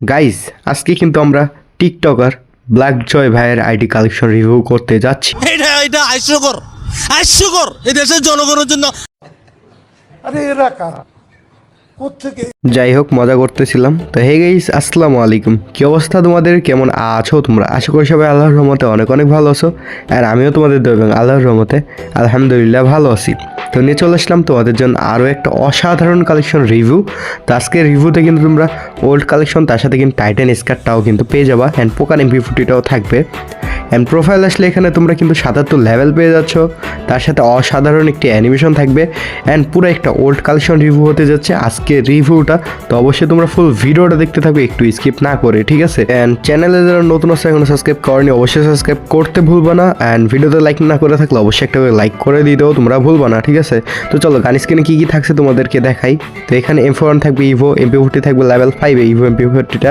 Guys আজকে কিন্তু আমরা টিকটকার ব্ল্যাক জয় ভাইয়ের আইডি কালেকশন রিভিউ করতে যাচ্ছি। এটা এটা হাস্যকর হাস্যকর। এই দেশের জনগণের জন্য আরে এরা কারা? যাই হোক মজা করতেছিলাম। তো হে গাইস আসসালামু আলাইকুম। কি অবস্থা তোমাদের? কেমন আছো তোমরা? আশা করি সবাই আল্লাহর রহমতে অনেক অনেক ভালো আছো। আর আমিও তোমাদের দেবেন আল্লাহর রহমতে আলহামদুলিল্লাহ ভালো আছি। তো নিয়ে চলে আসলাম তোমাদের জন্য আরও একটা অসাধারণ কালেকশন রিভিউ তো আজকের রিভিউতে কিন্তু তোমরা ওল্ড কালেকশন তার সাথে কিন্তু টাইটান স্কার্টটাও কিন্তু পেয়ে যাবা। অ্যান্ড পোকার এমপি ফুটিটাও থাকবে। অ্যান্ড প্রোফাইল আসলে এখানে তোমরা কিন্তু সাতাত্তর লেভেল পেয়ে যাচ্ছ। তার সাথে অসাধারণ একটি অ্যানিমেশন থাকবে। অ্যান্ড পুরো একটা ওল্ড কালেকশন রিভিউ হতে যাচ্ছে। আজকে রিভিউটা তো অবশ্যই তোমরা ফুল ভিডিওটা দেখতে থাকো, একটু স্কিপ না করে, ঠিক আছে? অ্যান্ড চ্যানেলে যারা নতুন আছে, এখনও সাবস্ক্রাইব করেনি, অবশ্যই সাবস্ক্রাইব করতে ভুলবা না। অ্যান্ড ভিডিওতে লাইক না করে থাকলে অবশ্যই একটা লাইক করে দিতেও তোমরা ভুলবা না, ঠিক আছে? তো চলো, গান স্ক্রিনে কী কী থাকছে তোমাদেরকে দেখাই। তো এখানে এম ফোর থাকবে ইভো এমপি ফোরটি থাকবে লেভেল ফাইভে ইভো এমপি ফোরটিটা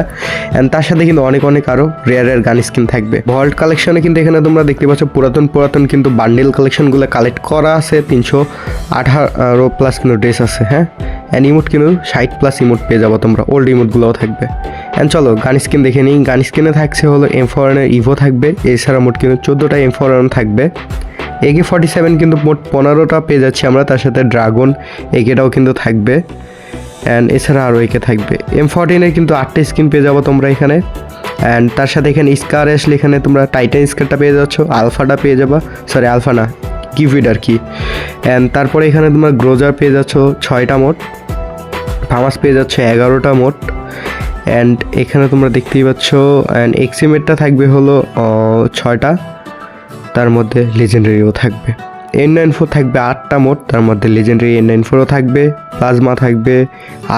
অ্যান্ড তার সাথে কিন্তু অনেক অনেক আরও রেয়ার রেয়ার গান স্কিন থাকবে। ভল্ট কালেকশনে কিন্তু এখানে তোমরা দেখতে পাচ্ছ পুরাতন পুরাতন কিন্তু বান্ডেল কালেকশনগুলো কালেক্ট করা আছে। তিনশো আঠারো প্লাস কিন্তু ড্রেস আছে হ্যাঁ? অ্যান্ড ইমোট কিন্তু ষাট প্লাস ইমোট পেয়ে যাব তোমরা। ওল্ড ইমোটগুলোও থাকবে। অ্যান্ড চলো গান স্কিন দেখে নিই। গান স্কিনে থাকছে হলো এম ফোরেনের ইভো থাকবে। এছাড়া মোট কিন্তু চোদ্দোটা এম ফোরেন থাকবে। একে ফর্টি সেভেন কিন্তু মোট পনেরোটা পেয়ে যাচ্ছি আমরা। তার সাথে ড্রাগন একেটাও কিন্তু থাকবে। অ্যান্ড এছাড়া আরও একে থাকবে। এম ফোরটিনের কিন্তু আটটা স্কিন পেয়ে যাব তোমরা এখানে। অ্যান্ড তার সাথে এখানে স্কার আসলে এখানে তোমরা টাইটান স্কারটা পেয়ে যাচ্ছ আলফাটা পেয়ে যাবা। সরি আলফা না কিভিড আর কি। অ্যান্ড তারপরে এখানে তোমরা গ্রোজার পেয়ে যাচ্ছ ছয়টা মোট। ফামাস পেয়ে যাচ্ছ এগারোটা মোট। অ্যান্ড এখানে তোমরা দেখতেই পাচ্ছ অ্যান্ড এক্সিমেটটা থাকবে হলো ছয়টা। তার মধ্যে লেজেন্ডারিও থাকবে। এন নাইন ফোর থাকবে আটটা মোট, তার মধ্যে লেজেন্ডারি এন নাইন ফোরও থাকবে প্লাজমা থাকবে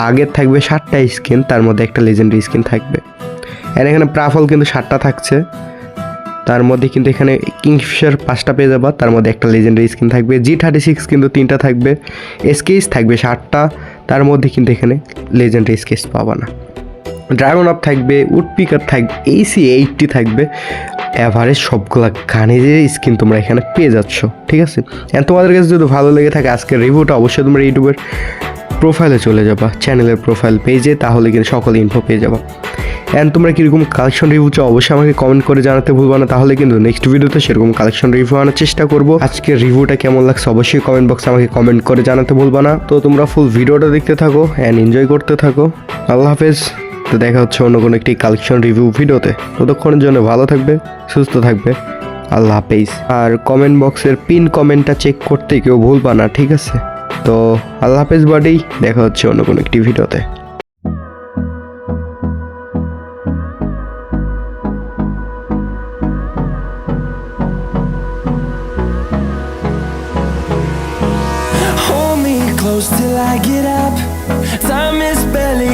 আগের থাকবে সাতটা স্কিন তার মধ্যে একটা লেজেন্ডারি স্কিন থাকবে। অ্যান্ড এখানে প্রাফল কিন্তু সাতটা থাকছে, তার মধ্যে কিন্তু এখানে কিংফিশার পাঁচটা পেয়ে যাবা, তার মধ্যে একটা লেজেন্ডারি স্কিন থাকবে জি থার্টি সিক্স কিন্তু তিনটা থাকবে স্কেচ থাকবে ষাটটা তার মধ্যে কিন্তু এখানে লেজেন্ডারি স্কেচ পাবা না। ড্রাগন আপ থাকবে উড উডপিকার থাকবে এসি এইটটি থাকবে। অ্যাভারেজ সবগুলা গানের স্কিন তোমরা এখানে পেয়ে যাচ্ছ, ঠিক আছে? অ্যান্ড তোমাদের কাছে যদি ভালো লেগে থাকে আজকের রিভিউটা অবশ্যই তোমরা ইউটিউবের প্রোফাইলে চলে যাবা চ্যানেলের প্রোফাইল পেজে তাহলে কিন্তু সকল ইনফো পেয়ে যাবা। অ্যান্ড তোমরা কীরকম কালেকশন রিভিউ চাও, অবশ্যই আমাকে কমেন্ট করে জানাতে ভুলবো না, তাহলে কিন্তু নেক্সট ভিডিওতে সেরকম কালেকশন রিভিউ আনার চেষ্টা করব। আজকের রিভিউটা কেমন লাগছে, অবশ্যই কমেন্ট বক্সে আমাকে কমেন্ট করে জানাতে ভুলবা না। তো তোমরা ফুল ভিডিওটা দেখতে থাকো অ্যান্ড এনজয় করতে থাকো। আল্লাহ হাফেজ। তো দেখা হচ্ছে অন্য কোনো একটি কালেকশন রিভিউ ভিডিওতে ততক্ষণের জন্য ভালো থাকবে, সুস্থ থাকবে আল্লাহ হাফেজ আর কমেন্ট বক্সের পিন কমেন্টটা চেক করতে কেউ ভুলবা না, ঠিক আছে তো আল্লাহ হাফেজ বাডি দেখা হচ্ছে অন্য কোনো একটি ভিডিওতে till I get up. Time is barely.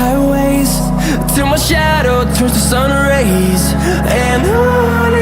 highways. Till my shadow turns to sun rays. And on